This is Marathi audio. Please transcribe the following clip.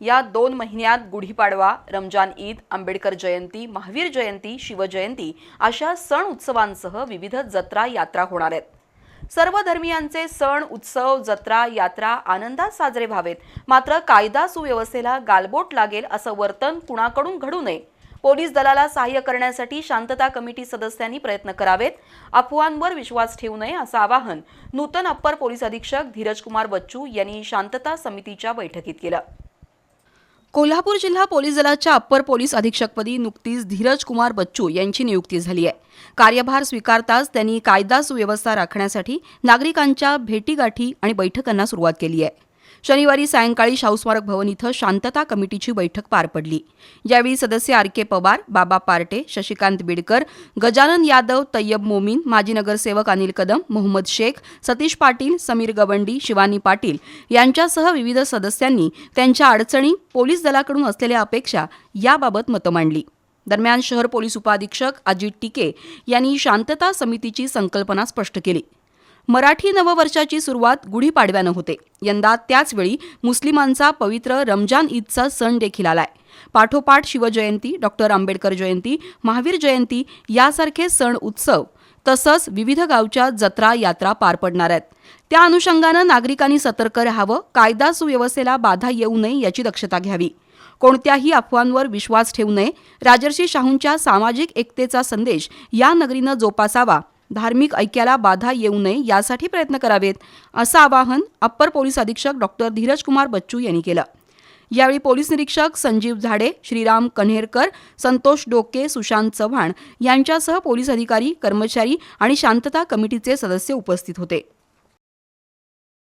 या दोन महिन्यात गुढीपाडवा रमजान ईद आंबेडकर जयंती महावीर जयंती शिवजयंती अशा सण उत्सवांसह विविध जत्रा यात्रा होणार आहेत. सर्व धर्मियांचे सण उत्सव जत्रा यात्रा आनंदात साजरे व्हावेत. मात्र कायदा सुव्यवस्थेला गालबोट लागेल असं वर्तन कुणाकडून घडू नये? पोलीस दलाला सहाय्य करण्यासाठी शांतता कमिटी सदस्यांनी प्रयत्न करावेत. अफवांवर विश्वास ठेवू नये असं आवाहन नूतन अप्पर पोलीस अधीक्षक धीरज कुमार बच्चू यांनी शांतता समितीच्या बैठकीत केलं. कोल्हापूर जिल्हा पोलीस दलाच्या अप्पर पोलीस अधीक्षकपदी नुकतीच धीरज कुमार बच्चू यांची नियुक्ती झाली आहे. कार्यभार स्वीकारताच त्यांनी कायदा सुव्यवस्था राखण्यासाठी नागरिकांच्या भेटीगाठी आणि बैठकांना सुरुवात केली आहे. शनिवारी सायंकाळी शाहू स्मारक भवन इथं शांतता कमिटीची बैठक पार पडली. यावेळी सदस्य आर के पवार बाबा पार्टे शशिकांत बिडकर गजानन यादव तय्यब मोमीन माजी नगरसेवक अनिल कदम मोहम्मद शेख सतीश पाटील समीर गवंडी शिवानी पाटील यांच्यासह विविध सदस्यांनी त्यांच्या अडचणी पोलीस दलाकडून असलेल्या अपेक्षा याबाबत मतं मांडली. दरम्यान शहर पोलीस उपाधीक्षक अजित टिके यांनी शांतता समितीची संकल्पना स्पष्ट केली. मराठी नववर्षाची सुरुवात गुढीपाडव्यानं होते. यंदा त्याचवेळी मुस्लिमांचा पवित्र रमजान ईदचा सण देखील आलाय. पाठोपाठ शिवजयंती डॉक्टर आंबेडकर जयंती महावीर जयंती यासारखे सण उत्सव तसंच विविध गावच्या जत्रा यात्रा पार पडणार आहेत. त्या अनुषंगानं नागरिकांनी सतर्क राहावं कायदा सुव्यवस्थेला बाधा येऊ नये याची दक्षता घ्यावी. कोणत्याही अफवांवर विश्वास ठेवू नये. राजर्षी शाहूंच्या सामाजिक एकतेचा संदेश या नगरीनं जोपासावा धार्मिक ऐक्याला बाधा येऊ नये यासाठी प्रयत्न करावेत असं आवाहन अप्पर पोलीस अधीक्षक डॉक्टर धीरज कुमार बच्चू यांनी केलं. यावेळी पोलीस निरीक्षक संजीव झाडे श्रीराम कन्हेरकर संतोष डोके सुशांत चव्हाण यांच्यासह पोलीस अधिकारी कर्मचारी आणि शांतता कमिटीचे सदस्य उपस्थित होते.